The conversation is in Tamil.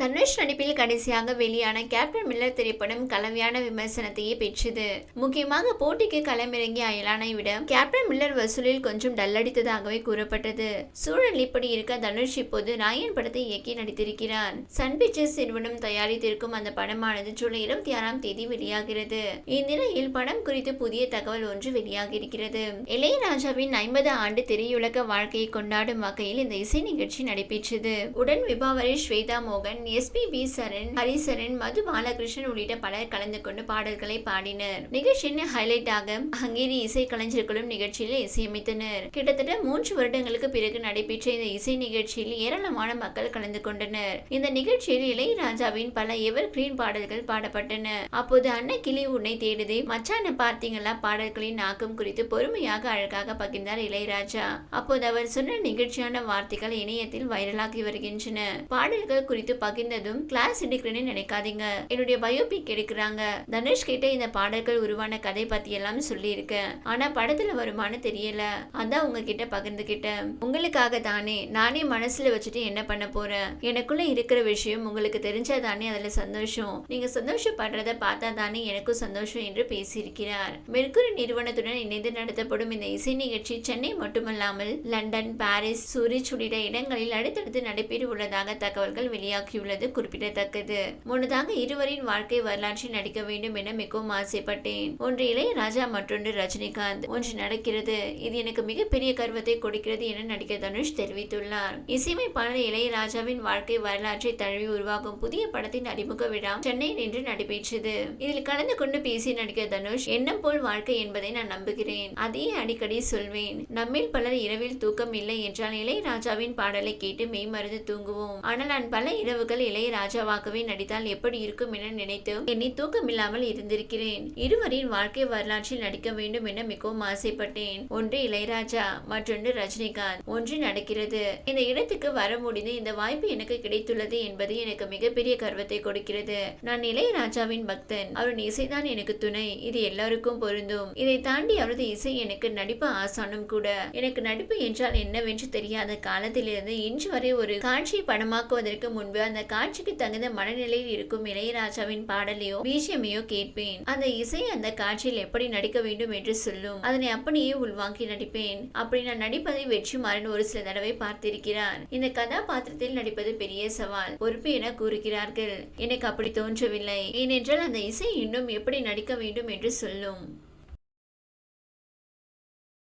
தனுஷ் நடிப்பில் கடைசியாக வெளியான கேப்டன் மில்லர் திரைப்படம் கலவையான விமர்சனத்தையே பெற்றது. முக்கியமாக போட்டிக்கு களமிறங்கிய அயலானை விட கேப்டன் மில்லர் வசூலில் கொஞ்சம் டல்லடித்ததாகவே கூறப்பட்டது. சூழல் இப்படி இருக்க தனுஷ் இப்போது ராயன் படத்தை இயக்கி நடித்திருக்கிறார். சன் பிக்சர்ஸ் நிறுவனம் தயாரித்திருக்கும் அந்த படமானது ஜூலை இருபத்தி ஆறாம் தேதி வெளியாகிறது. இந்நிலையில் படம் குறித்து புதிய தகவல் ஒன்று வெளியாகியிருக்கிறது. இளையராஜாவின் ஐம்பது ஆண்டு திரையுலக வாழ்க்கையை கொண்டாடும் வகையில் இந்த இசை நிகழ்ச்சி நடைபெற்றது. உடன் விபாவரி ஸ்வேதா மோகன் எஸ்பி பி சரண் ஹரிசரன் மது பாலகிருஷ்ணன் உள்ளிட்ட பலர் கலந்து கொண்டு பாடல்களை பாடினர். நிகழ்ச்சியின் ஹைலைட்டாக ஹங்கேரி இசை கலைஞர்களும் நிகழ்ச்சியில் இசையமைத்தனர். கிட்டத்தட்ட மூன்று வருடங்களுக்கு பிறகு நடைபெற்ற இந்த இசை நிகழ்ச்சியில் ஏராளமான மக்கள் கலந்து கொண்டனர். இந்த நிகழ்ச்சியில் இளையராஜாவின் பல எவர் கிரீன் பாடல்கள் பாடப்பட்டன. அப்போது அன்ன கிளி உன்னை தேடுதே மச்சான பார்த்தீங்களா? பாடல்களின் ஆக்கம் குறித்து பொறுமையாக அழகாக பகிர்ந்தார் இளையராஜா. அப்போது அவர் சொன்ன நிகழ்ச்சியான வார்த்தைகள் இணையத்தில் வைரலாகி வருகின்றன. பாடல்கள் குறித்து பகிர்ந்ததும் கிளாஸ் எடுக்கிறேன்னு நினைக்காதீங்க. என்னுடைய பயோபிக் எடுக்கிறாங்க. தனுஷ் கிட்ட இந்த பாடல்கள் உருவான கதை பத்தி எல்லாம் சொல்லியிருக்கேன். ஆனா படத்துல வருமானு தெரியல. அதான் உங்ககிட்ட பகிர்ந்துகிட்டேன். உங்களுக்காக தானே. நானே மனசுல வச்சுட்டு என்ன பண்ண போறேன்? எனக்குள்ள இருக்கிற விஷயம் உங்களுக்கு தெரிஞ்சா தானே அதுல சந்தோஷம். நீங்க சந்தோஷப்படுறத பார்த்தா தானே எனக்கும் சந்தோஷம் என்று பேசியிருக்கிறார். மெர்குரி நிறுவனத்துடன் இணைந்து நடத்தப்படும் இந்த இசை நிகழ்ச்சி சென்னை மட்டுமல்லாமல் லண்டன் பாரிஸ் சூரிச் உள்ளிட்ட இடங்களில் அடுத்தடுத்து நடைபெற உள்ளதாக தகவல்கள் வெளியாகியுள்ளது குறிப்பிடத்தக்கது. முன்னதாக இருவரின் வாழ்க்கை வரலாற்றில் நடிக்க வேண்டும் என மிகவும் ஆசைப்பட்டேன். ஒன்று இளையராஜா மற்றொன்று ரஜினிகாந்த். ஒன்று நடக்கிறது. இது எனக்கு மிகப்பெரிய கர்வத்தை கொடுக்கிறது என நடிகர் தனுஷ் தெரிவித்துள்ளார். இசையமைப்பாளர் இளையராஜாவின் வாழ்க்கை வரலாற்றை தழுவி உருவாகும் புதிய படத்தின் அறிமுக விழா சென்னையில் இன்று நடைபெற்றது. இதில் கலந்து கொண்டு பேசிய நடிகர் தனுஷ் எண்ணம் போல் வாழ்க்கை என்பதை நான் நம்புகிறேன். அதையே அடிக்கடி சொல்வேன். நம்மில் பலர் இரவில் தூக்கம் இல்லை என்றால் இளையராஜாவின் பாடலை கேட்டு மெய்மறந்து தூங்குவோம். ஆனால் நான் பல இரவுகள் இளையராஜாவாகவே நடித்தால் எப்படி இருக்கும் என நினைத்து என்னை தூக்கமில்லாமல் இருந்திருக்கிறேன். இருவரின் வாழ்க்கை வரலாற்றில் நடிக்க வேண்டும் என மிகவும் ஆசைப்பட்டேன். ஒன்று இளையராஜா மற்றொன்று ரஜினிகாந்த். ஒன்று நடக்கிறது. இந்த இடத்துக்கு வர முடிந்து இந்த வாய்ப்பு எனக்கு கிடைத்துள்ளது என்பது எனக்கு மிகப்பெரிய கர்வத்தை கொடுக்கிறது. நான் இளையராஜாவின் பக்தன். அவரின் இசைதான் எனக்கு துணை. இது எல்லாருக்கும் பொருந்தும். இதை தாண்டி அவரது இசை எனக்கு நடிப்பு ஆசானும் கூட. எனக்கு நடிப்பு என்றால் என்னவென்று தெரியாத காலத்திலிருந்து இன்று வரை ஒரு காட்சியை படமாக்குவதற்கு முன்பு அந்த காட்சிக்கு தகுந்த மனநிலையில் இருக்கும் இளையராஜாவின் பாடலையோ பீஜியமையோ கேட்பேன். அந்த இசை அந்த காட்சியில் எப்படி நடிக்க வேண்டும் என்று சொல்லும். அதனை அப்படியே உள்வாங்கி நடிப்பேன். அப்படி நான் நடிப்பதை வெற்றிமாறன் ஒரு சில தடவை பார்த்திருக்கிறார். இந்த கதாபாத்திரத்தில் நடிப்பது பெரிய சவால். பொறுப்பு என கூறுகிறார்கள். எனக்கு அப்படி தோன்றவில்லை. ஏனென்றால் அந்த இசை இன்னும் எப்படி நடிக்க வேண்டும் என்று சொல்லும்.